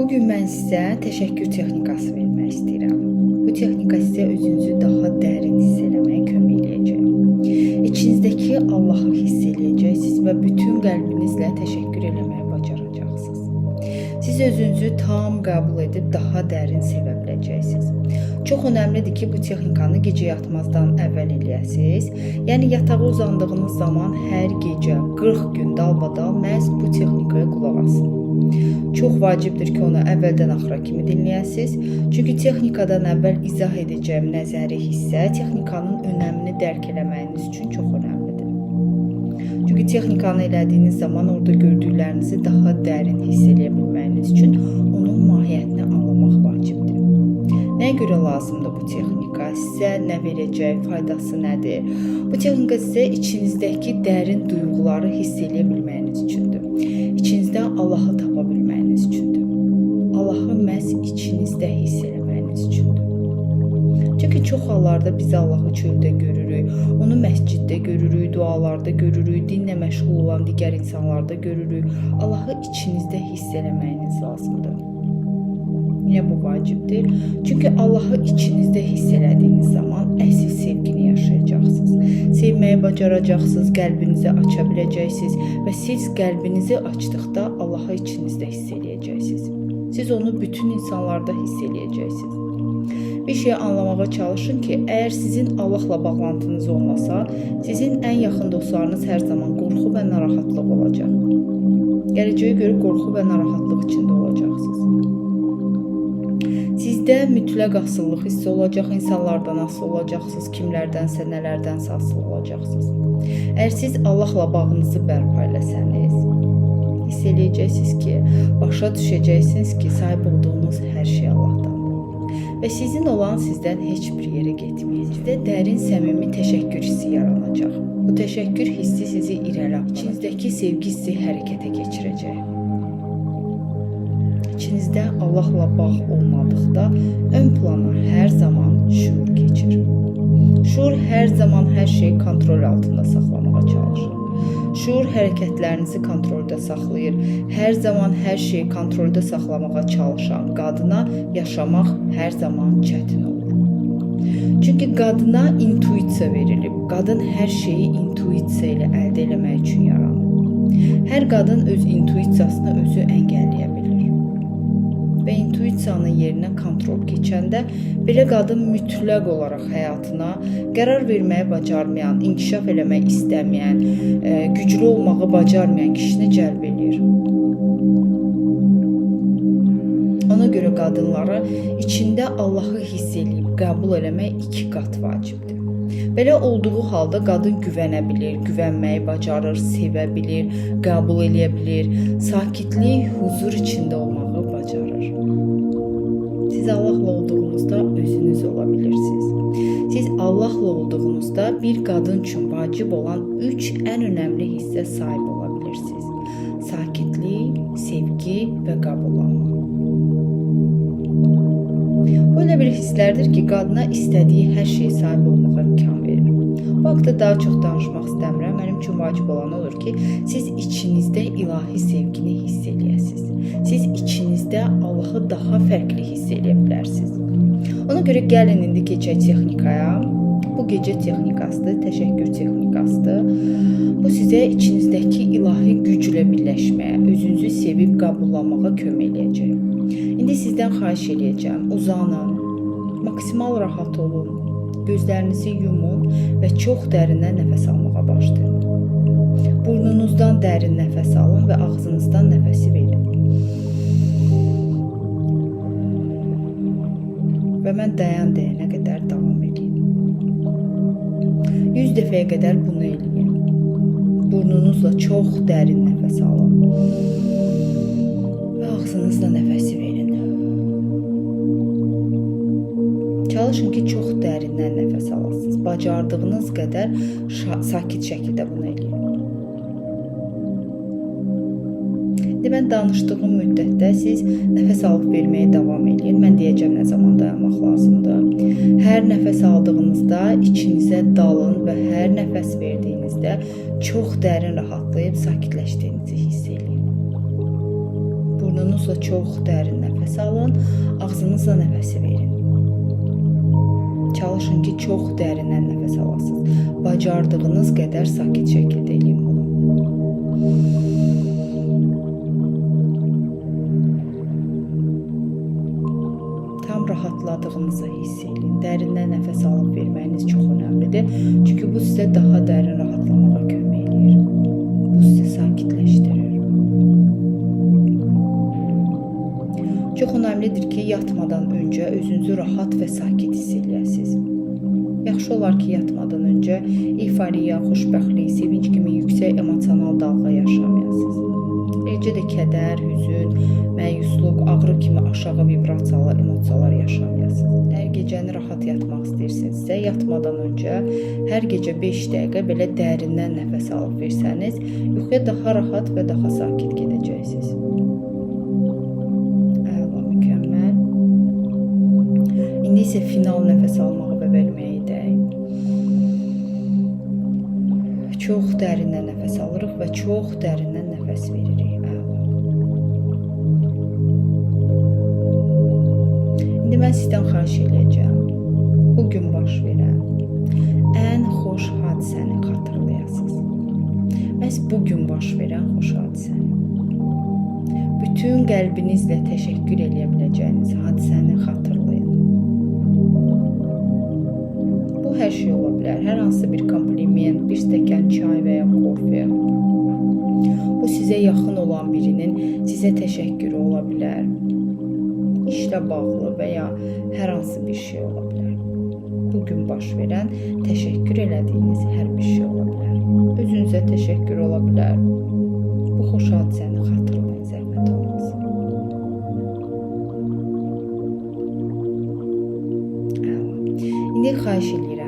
Bugün mən sizə təşəkkür texnikası vermək istəyirəm. Bu texnika sizə özünüzü daha dərin hiss eləməyə kömək eləyəcək. İçinizdəki Allahı hiss eləyəcəksiniz və bütün qəlbinizlə təşəkkür eləməyi bacaracaqsınız. Siz özünüzü tam qəbul edib daha dərin sevə biləcəksiniz. Çox önəmlidir ki, bu texnikanı gecə yatmazdan əvvəl eləyəsiniz. Yəni yatağa uzandığınız zaman hər gecə 40 gün dalbadal məhz bu texnikaya qulaq asın. Çox vacibdir ki, onu əvvəldən axıra kimi dinləyəsiniz. Çünki texnikadan əvvəl izah edəcəyim nəzəri hissə texnikanın önəmini dərk eləməyiniz üçün çox önəmlidir. Çünki texnikanı elədiyiniz zaman orada gördüklərinizi daha dərin hiss eləyə bilməyiniz üçün onun mahiyyətini anlamaq vacibdir. Nəyə görə lazımdır bu texnika? Sizə nə verəcək, faydası nədir? Bu texnika sizə içinizdəki dərin duyğuları hiss eləyə bilməyiniz üçündür. Allahı tapa bilməyiniz üçündür. Allahı məhz içinizdə hiss eləməyiniz üçündür. Çünki çox hallarda biz Allahı çöldə görürük, onu məsciddə görürük, dualarda görürük, dinlə məşğul olan digər insanlarda görürük. Allahı içinizdə hiss eləməyiniz lazımdır. Niyə bu vacibdir? Çünki Allahı içinizdə hiss zaman əsl sevgini yaşayacaqsınız. Sevməyi bacaracaqsınız, qəlbinizi aça biləcəksiniz və siz qəlbinizi açdıqda Allahı içinizdə hiss. Siz onu bütün insanlarda hiss. Bir şey anlamağa çalışın ki, əgər sizin Allahla bağlantınız olmasa, sizin ən yaxın dostlarınız hər zaman qorxu və narahatlıq olacaq. Gələcəyə görə qorxu və narahatlıq içində olacaqsınız. Sizdə mütləq asıllıq hissi olacaq, insanlardan asılı olacaqsınız, kimlərdənsə, nələrdənsə asılı olacaqsınız. Əgər siz Allahla bağınızı bərpa eləsəniz, hiss eləyəcəksiniz ki, başa düşəcəksiniz ki, sahib olduğunuz hər şey Allahdandır. Və sizin olan sizdən heç bir yerə getməyəcək. Sizdə dərin səmimi təşəkkür hissi yaranacaq. Bu təşəkkür hissi sizi irəli. İçinizdəki sevgi hissi hərəkətə keçirəcək. İçinizdə Allahla bağ olmadıqda ön plana hər zaman şuur keçir. Şuur hər zaman hər şeyi kontrol altında saxlamağa çalışır. Şuur hərəkətlərinizi kontrolda saxlayır. Hər zaman hər şeyi kontrolda saxlamağa çalışan qadına yaşamaq hər zaman çətin olur. Çünki qadına intuisiya verilib. Qadın hər şeyi intuisiya ilə əldə etmək üçün yaranıb. Hər qadın öz intuisiyasını özü əngəlləyə bilir və intuisiyanın yerinə kontrol keçəndə belə qadın mütləq olaraq həyatına qərar verməyi bacarmayan, inkişaf eləmək istəməyən, e, güclü olmağı bacarmayan kişini cəlb eləyir. Ona görə qadınlara içində Allahı hiss eləyib qəbul eləmək iki qat vacibdir. Belə olduğu halda qadın güvənə bilir, güvənməyi bacarır, sevə bilir, qəbul eləyə bilir, sakitlik, huzur içində. Siz Allahla olduğunuzda özünüz ola bilirsiniz. Siz Allahla olduğunuzda bir qadın üçün vacib olan 3 ən önəmli hissə sahib ola bilirsiniz. Sakitlik, sevgi və qəbullanma. Bu elə bir hisslərdir ki, qadına istədiyi hər şeyə sahib olmağa imkan verir. Bu haqda daha çox danışmaq istəmirəm. Vacib olan odur ki, siz içinizdə ilahi sevgini hiss eləyəsiniz. Siz içinizdə Allahı daha fərqli hiss eləyə bilərsiniz. Ona görə gəlin indi keçək texnikaya. Bu gecə texnikasıdır, təşəkkür texnikasıdır. Bu sizə içinizdəki ilahi güclə birləşməyə, özünüzü sevib qəbullanmağa kömək eləyəcək. İndi sizdən xahiş eləyəcəm, uzanın, maksimal rahat olun, gözlərinizi yumun və çox dərindən nəfəs almağa başlayın. Burnunuzdan dərin nəfəs alın və ağzınızdan nəfəsi verin. Və mən dayan deyənə qədər davam edin. 100 dəfəyə qədər bunu eləyin. Burnunuzla çox dərin nəfəs alın. Və ağzınızla nəfəsi verin. Çalışın ki, çox dərindən nəfəs alasınız. Bacardığınız qədər sakit şəkildə bunu eləyin. Mən danışdığım müddətdə siz nəfəs alıb verməyə davam edin. Mən deyəcəm nə zaman dayanmaq lazımdır. Hər nəfəs aldığınızda içinizə dalın və hər nəfəs verdiyinizdə çox dərin rahatlayıb sakitləşdiyinizi hiss edin. Burnunuzla çox dərin nəfəs alın, ağzınızla nəfəsi verin. Çalışın ki, çox dərindən nəfəs alasınız. Bacardığınız qədər sakit şəkildə eləyin Çox önəmlidir ki, yatmadan öncə özünüzü rahat və sakit hiss eləyəsiniz. Yaxşı olar ki, yatmadan öncə eyforiya, xoşbəxtlik, sevinç kimi yüksək emosional dalğa yaşamayasınız. Eləcə də kədər, hüzün, məyusluq, ağrı kimi aşağı vibrasiyalı emosiyalar yaşamayasınız. Əgər gecəni rahat yatmaq istəyirsinizsə, yatmadan öncə hər gecə 5 dəqiqə belə dərindən nəfəs alıb versəniz, yuxuya daha rahat və daha sakit gedəcəksiniz. İndi isə final nəfəs almağı və verməyi deyək. Çox dərindən nəfəs alırıq və çox dərindən nəfəs veririk. İndi mən sizdən xahiş edəcəm. Bu gün baş verən ən xoş hadisəni xatırlayasınız. Məhz bu gün baş verən xoş hadisəni. Bütün qəlbinizlə təşəkkür eləyə biləcəyiniz hadisəni hansı bir kompliment, bir stəkan çay və ya kofe. Bu sizə yaxın olan birinin sizə təşəkkürü ola bilər. İşlə bağlı və ya hər hansı bir şey ola bilər. Bu gün baş verən təşəkkür elədiyiniz hər bir şey ola bilər. Özünüzə təşəkkür ola bilər. Bu xoş hadisəni xatırlayın zəhmət olmasın. Əla. İndi xahiş edirəm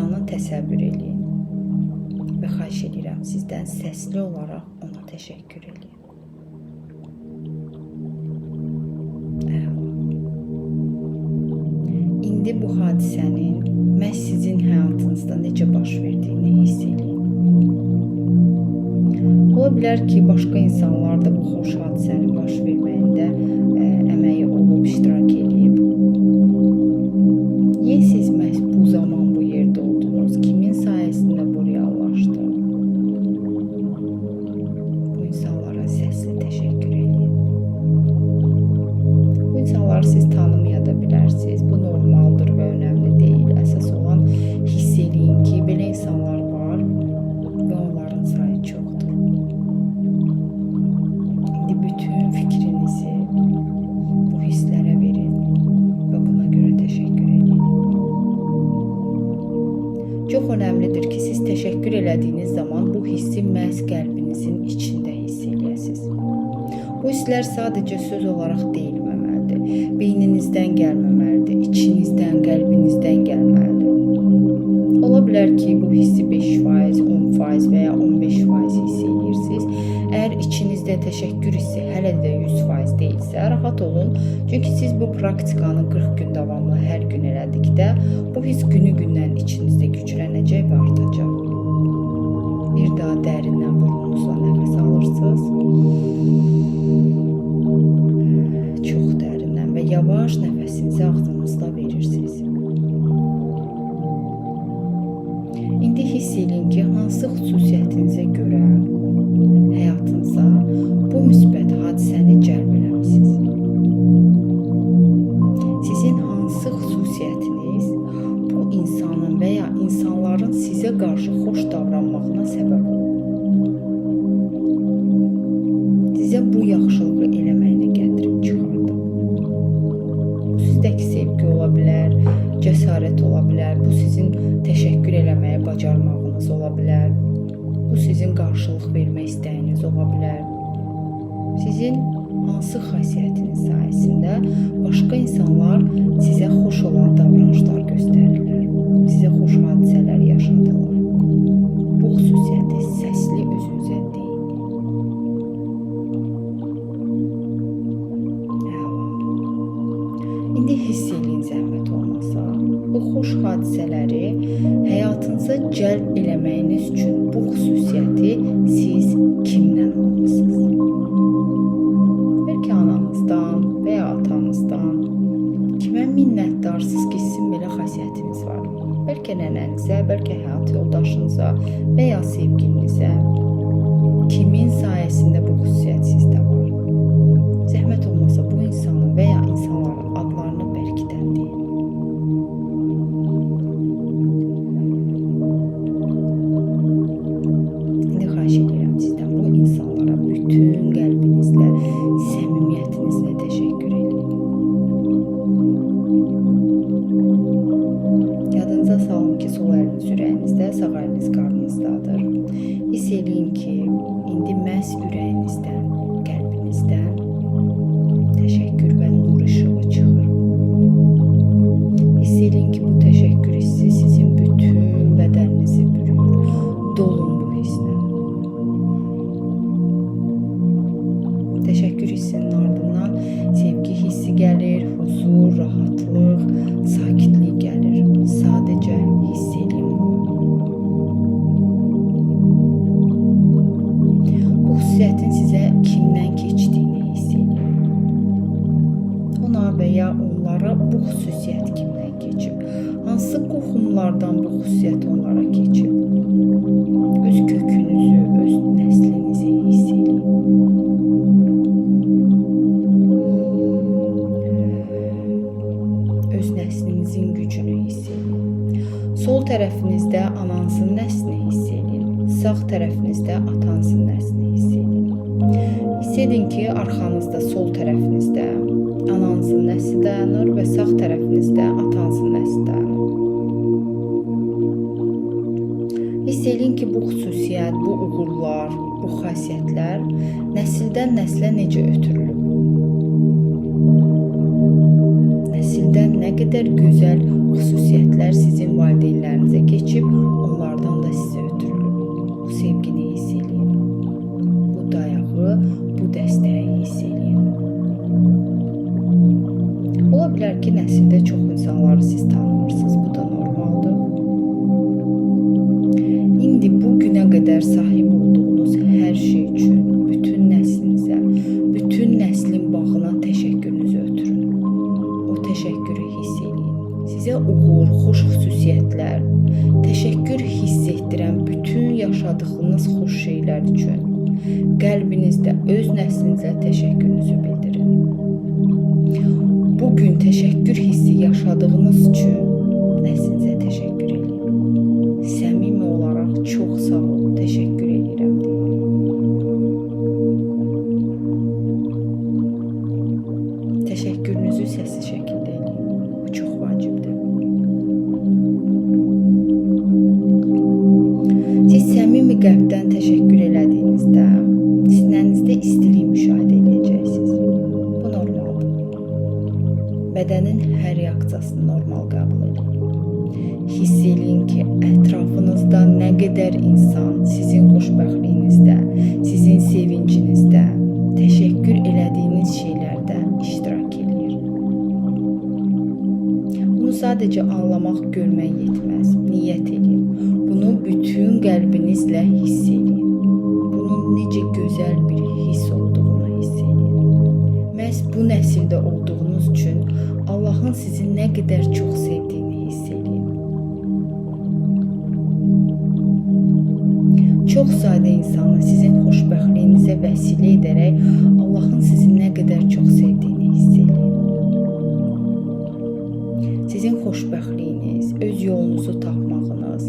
insanı təsəvvür eləyin. Və xahiş edirəm sizdən səsli olaraq ona təşəkkür eləyin. İndi bu hadisənin məhz sizin həyatınızda necə baş verdiyini hiss eləyin. Ola bilər ki, başqa insanlar da bu xoş hadisənin baş verməyində içinizdən, qəlbinizdən gəlməlidir. Ola bilər ki, bu hissi 5%, 10% və ya 15% hiss edirsiniz. Əgər içinizdə təşəkkür hissi hələ də 100% deyilsə, rahat olun. Çünki siz bu praktikanı 40 gün davamlı hər gün elədikdə, bu hiss günü-gündən içinizdə güclənəcək və artacaq. Bir daha dərindən burnunuzla nəfəs alırsınız. Çox dərindən və yavaş nəfəsinizi ağzınızda verirsiniz. Ki, hansı başqa insanlar sizə xoş olan davranışlar göstərirlər. Yoldaşınıza və ya sevgilinizə. Kimin sayəsində bu xüsusiyyət sizdə var? Zəhmət olmasa bu insanın və Qoxumlardan bu xüsusiyyət onlara keçib? Öz kökünüzü, öz nəslinizi hiss edin. Öz nəslinizin gücünü hiss edin. Sol tərəfinizdə ananızın nəslini hiss edin. Sağ tərəfinizdə atanızın nəslini hiss edin. Hiss edin ki, arxanızda sol tərəfinizdə ananızın nəsli dayanır və sağ tərəfinizdə xasiyyətlər nəsildən nəslə necə ötürülüb? Nəsildən nə qədər gözəl xüsusiyyətlər sizin valideynlərinizə keçib, onlardan Sizə uğur, xoş xüsusiyyətlər, təşəkkür hiss etdirən bütün yaşadığınız xoş şeylər üçün qəlbinizdə öz nəslinizə təşəkkürünüzü bildirin. Bu gün təşəkkür hissi yaşadığınız üçün qəlbdən təşəkkür elədiyinizdə sinənizdə istilik müşahidə edəcəksiniz. Bu normaldır. Bədənin hər reaksiyasını normal qəbul edin. Hiss eləyin ki, ətrafınızda nə qədər insan sizin xoşbəxtliyinizdə, sizin sevincinizdə, təşəkkür elədiyiniz şeylərdə iştirak edir. Bunu sadəcə anlamaq, görmək yetməz. Olduğunuz üçün Allahın sizi nə qədər çox sevdiyini hiss edin. Çox sadə insanı sizin xoşbəxtliyinizə vəsilə edərək Allahın sizi nə qədər çox sevdiyini hiss edin. Sizin xoşbəxtliyiniz, öz yolunuzu tapmağınız,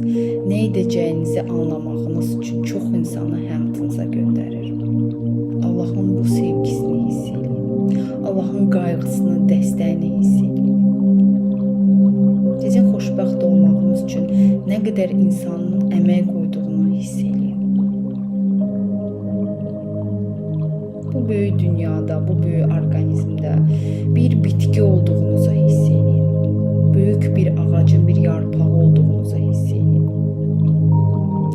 nə edəcəyinizi anlamağınız üçün çox insanı həyatınıza göndərir. Edin. Allahın qayğısını, dəstəyini hiss edin. Sizin xoşbəxt olmağınız üçün nə qədər insanın əmək qoyduğunu hiss eləyin. Bu böyük dünyada, bu böyük orqanizmdə bir bitki olduğunuzu hiss eləyin. Böyük bir ağacın bir yarpağı olduğunuzu hiss eləyin.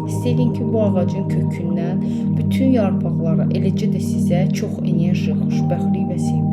Hiss edin ki, bu ağacın kökündən bütün yarpaqlara, eləcə də sizə çox enerji, xoşbəxtlik və sevgi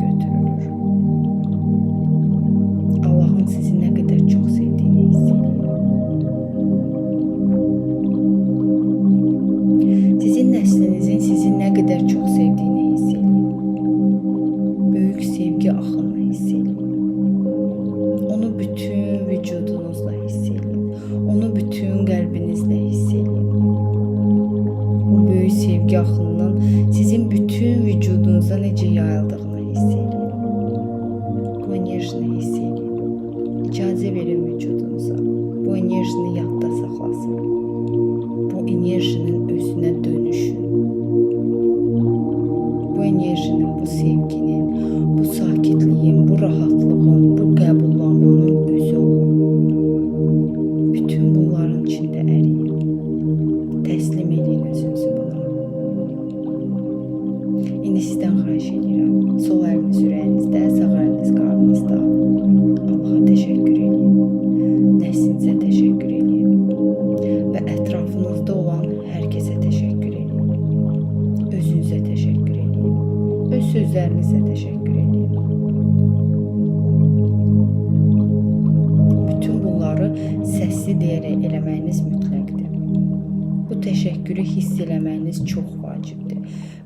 vacibdir.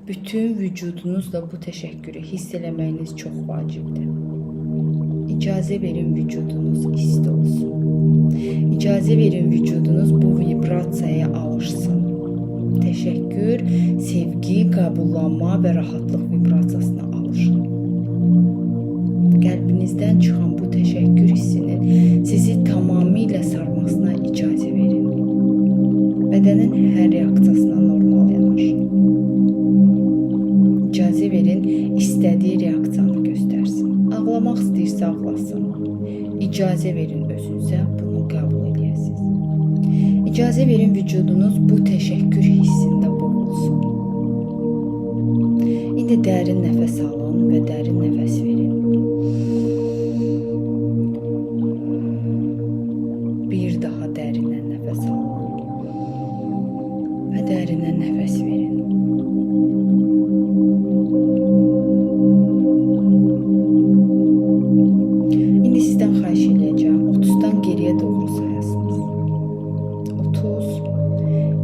Bütün vücudunuzla bu təşəkkürü hiss eləməyiniz çox vacibdir. İcazə verin vücudunuz isti olsun. İcazə verin vücudunuz bu vibrasiyaya alışsın. Təşəkkür, sevgi, qəbullanma və rahatlıq vibrasiyasına ağlasın. İcazə verin özünüzə bunu qəbul edəsiniz. İcazə verin vücudunuz bu təşəkkür hissində boğulsun. İndi dərin nəfəs alın və dərin nəfəs verin.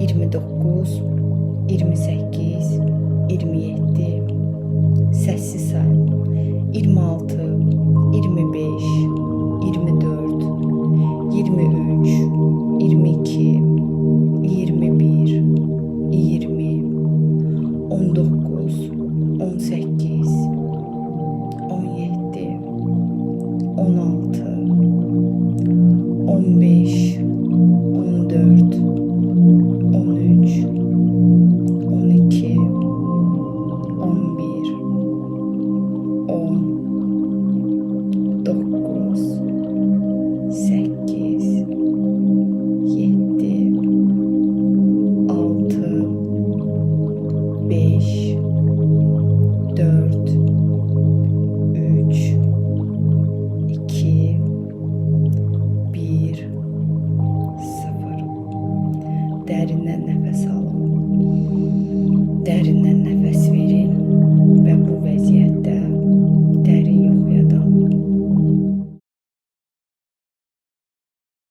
29 28 27 səssiz sayın. 26 25